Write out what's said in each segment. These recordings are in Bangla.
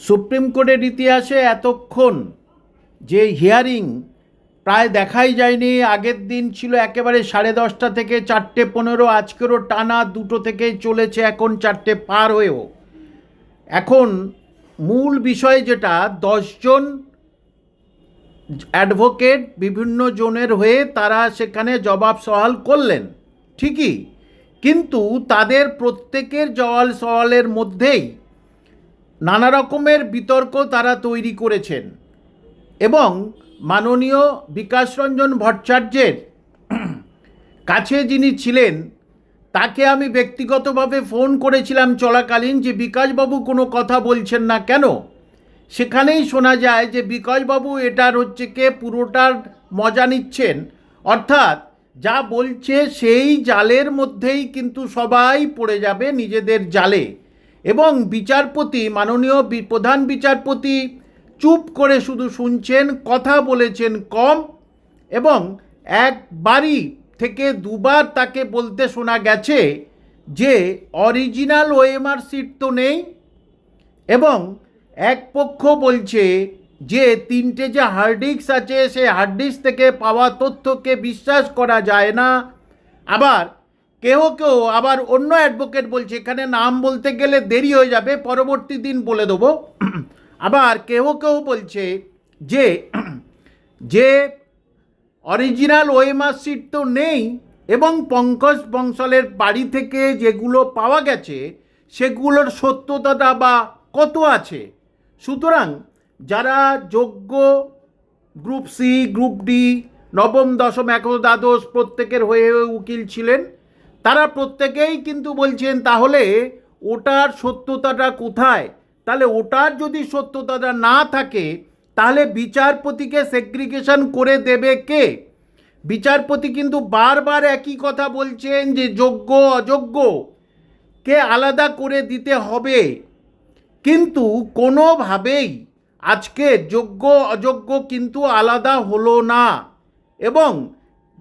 সুপ্রিম কোর্টের ইতিহাসে এতক্ষণ যে হিয়ারিং প্রায় দেখাই যায়নি, আগের দিন ছিল একেবারে সাড়ে দশটা থেকে চারটে পনেরো, আজকেরও টানা দুটো থেকেই চলেছে এখন চারটে পার হয়েও। এখন মূল বিষয় যেটা, দশজন অ্যাডভোকেট বিভিন্ন জনের হয়ে তারা সেখানে জবাব সওয়াল করলেন, ঠিকই। কিন্তু তাদের প্রত্যেকের জওয়াল সওয়ালের মধ্যেই নানা রকমের বিতর্ক তারা তৈরি করেছেন এবং মাননীয় বিকাশ রঞ্জন ভট্টাচার্যের কাছে যিনি ছিলেন, তাকে আমি ব্যক্তিগতভাবে ফোন করেছিলাম চলাকালীন যে বিকাশবাবু কোনো কথা বলছেন না কেন? সেখানেই শোনা যায় যে বিকাশবাবু এটার হচ্ছে কে পুরোটার মজা নিচ্ছেন। অর্থাৎ যা বলছে সেই জালের মধ্যেই কিন্তু সবাই পড়ে যাবে নিজেদের জালে। এবং বিচারপতি, মাননীয় প্রধান বিচারপতি চুপ করে শুধু শুনছেন, কথা বলেছেন কম এবং একবারই থেকে দুবার তাকে বলতে শোনা গেছে যে অরিজিনাল ওএমআর সিট তো নেই এবং এক পক্ষ বলছে যে তিনটে যে হার্ড ডিস্ক আছে, সেই হার্ড ডিস্ক থেকে পাওয়া তথ্যকে বিশ্বাস করা যায় না। আবার কেউ কেউ আবার অন্য অ্যাডভোকেট বলছে, এখানে নাম বলতে গেলে দেরি হয়ে যাবে, পরবর্তী দিন বলে দেবো। আবার কেউ কেউ বলছে যে যে অরিজিনাল ওএমআর সিট তো নেই এবং পঙ্কজ বংশলের বাড়ি থেকে যেগুলো পাওয়া গেছে, সেগুলোর সত্যতাটা বা কত আছে? সুতরাং যারা যোগ্য গ্রুপ সি, গ্রুপ ডি, নবম, দশম, একাদশ, দ্বাদশ প্রত্যেকের হয়ে উকিল ছিলেন তারা প্রত্যেকেই কিন্তু বলছেন, তাহলে ওটার সত্যতাটা কোথায়? তাহলে ওটার যদি সত্যতাটা না থাকে, তাহলে বিচারপতিকে সেগ্রিগেশন করে দেবে কে? বিচারপতি কিন্তু বারবার একই কথা বলছেন যে যোগ্য, অযোগ্য, কে আলাদা করে দিতে হবে। কিন্তু কোনোভাবেই আজকে যোগ্য, অযোগ্য কিন্তু আলাদা হলো না। এবং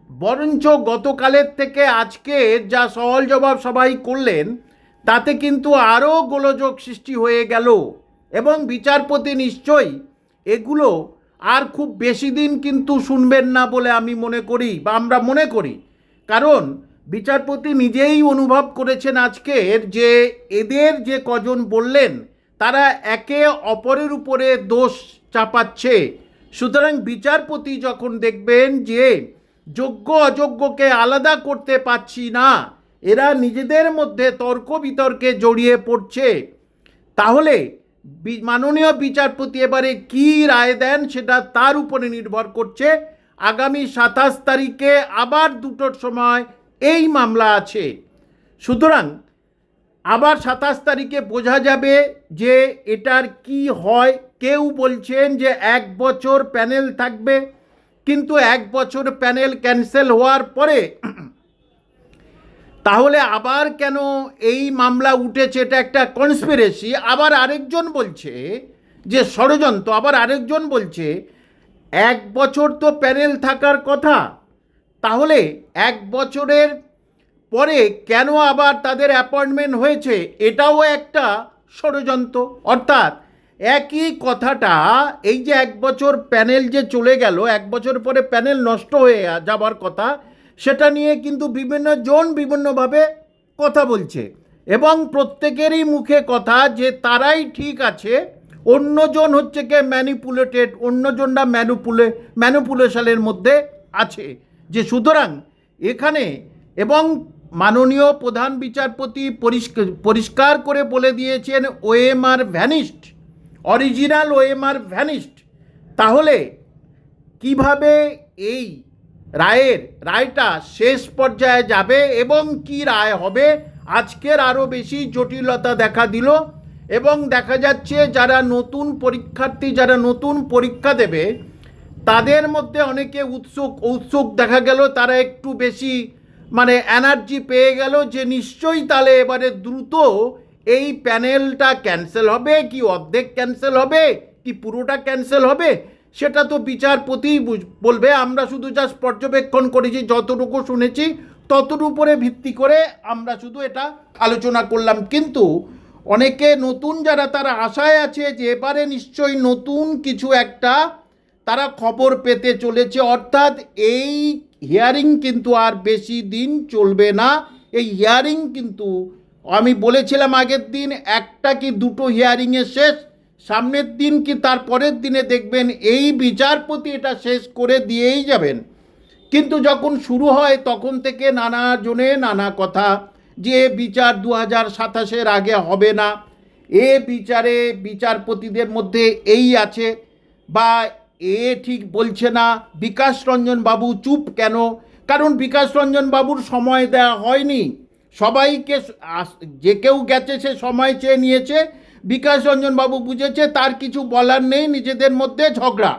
বরঞ্চ গতকালের থেকে আজকে যা সওয়াল জবাব সবাই করলেন, তাতে কিন্তু আরও গোলযোগ সৃষ্টি হয়ে গেল। এবং বিচারপতি নিশ্চয়ই এগুলো আর খুব বেশি দিন কিন্তু শুনবেন না বলে আমি মনে করি বা আমরা মনে করি। কারণ বিচারপতি নিজেই অনুভব করেছেন আজকের যে এদের যে কজন বললেন, তারা একে অপরের উপরে দোষ চাপাচ্ছে। সুতরাং বিচারপতি যখন দেখবেন যে যোগ্য অযোগ্যকে আলাদা করতে পারছি না। এরা নিজেদের মধ্যে তর্ক বিতর্কে জড়িয়ে পড়ছে। তাহলে মাননীয় বিচারপতি এবারে কি রায় দেন সেটা তার উপরে নির্ভর করছে। আগামী সাতাশ তারিখে আবার দুটোর সময় এই মামলা আছে। সুতরাং আবার সাতাশ তারিখে বোঝা যাবে যে এটার কি হয়। কেউ বলছেন যে এক বছর প্যানেল থাকবে। কিন্তু এক বছর প্যানেল ক্যান্সেল হওয়ার পরে, তাহলে আবার কেন এই মামলা উঠেছে? এটা একটা কনস্পিরেসি আবার আরেকজন বলছে যে, ষড়যন্ত্র, আবার আরেকজন বলছে, এক বছর তো প্যানেল থাকার কথা। তাহলে এক বছরের পরে কেন আবার তাদের অ্যাপয়েন্টমেন্ট হয়েছে? এটাও একটা ষড়যন্ত্র। অর্থাৎ একই কথাটা, এই যে এক বছর প্যানেল যে চলে গেল, এক বছর পরে প্যানেল নষ্ট হয়ে যাবার কথা, সেটা নিয়ে কিন্তু বিভিন্ন জন বিভিন্নভাবে কথা বলছে। এবং প্রত্যেকেরই মুখে কথা যে তারাই ঠিক আছে, অন্যজন হচ্ছে কে ম্যানিপুলেটেড অন্যজনরা ম্যানুপুলে ম্যানুপুলেশনের মধ্যে আছে। যে সুতরাং এখানে এবং মাননীয় প্রধান বিচারপতি পরিষ্কার করে বলে দিয়েছেন ওএমআর ভ্যানিস্ট অরিজিনাল ওএমআর ভ্যানিস্ট তাহলে কীভাবে এই রায়ের রায়টা শেষ পর্যায়ে যাবে এবং কি রায় হবে? আজকের আরও বেশি জটিলতা দেখা দিল এবং দেখা যাচ্ছে যারা নতুন পরীক্ষার্থী, যারা নতুন পরীক্ষা দেবে, তাদের মধ্যে অনেকে উৎসুক উৎসুক দেখা গেল। তারা একটু বেশি মানে এনার্জি পেয়ে গেল যে নিশ্চয়ই তাহলে এবারে দ্রুত এই প্যানেলটা ক্যান্সেল হবে, কি অর্ধেক ক্যান্সেল হবে, কি পুরোটা ক্যান্সেল হবে, সেটা তো বিচারপতি বুঝ- বলবে। আমরা শুধু জাস্ট পর্যবেক্ষণ করেছি, যতটুকু শুনেছি, ততটুকু উপরে ভিত্তি করে আমরা শুধু এটা আলোচনা করলাম। কিন্তু অনেকে নতুন যারা, তারা আশায় আছে যে এবারে নিশ্চয়ই নতুন কিছু একটা তারা খবর পেতে চলেছে। অর্থাৎ এই হিয়ারিং কিন্তু আর বেশি দিন চলবে না। এই হিয়ারিং কিন্তু আমি বলেছিলাম আগের দিন, একটা কি দুটো হিয়ারিংয়ে শেষ? সামনের দিন কি তার পরের দিনে দেখবেন এই বিচারপতি এটা শেষ করে দিয়েই যাবেন। কিন্তু যখন শুরু হয়, তখন থেকে নানা জনে নানা কথা যে বিচার দু হাজার সাতাশের আগে হবে না। এ বিচারে বিচারপতিদের মধ্যে এই আছে, বা এ ঠিক বলছে না, বিকাশ রঞ্জন বাবু চুপ কেন? কারণ বিকাশ রঞ্জন বাবুর সময় দেওয়া হয়নি। সবাইকে যে কেউ গেছে সে সময় চেয়ে নিয়েছে। বিকাশ রঞ্জনবাবু বুঝেছে, তার কিছু বলার নেই, নিজেদের মধ্যে ঝগড়া।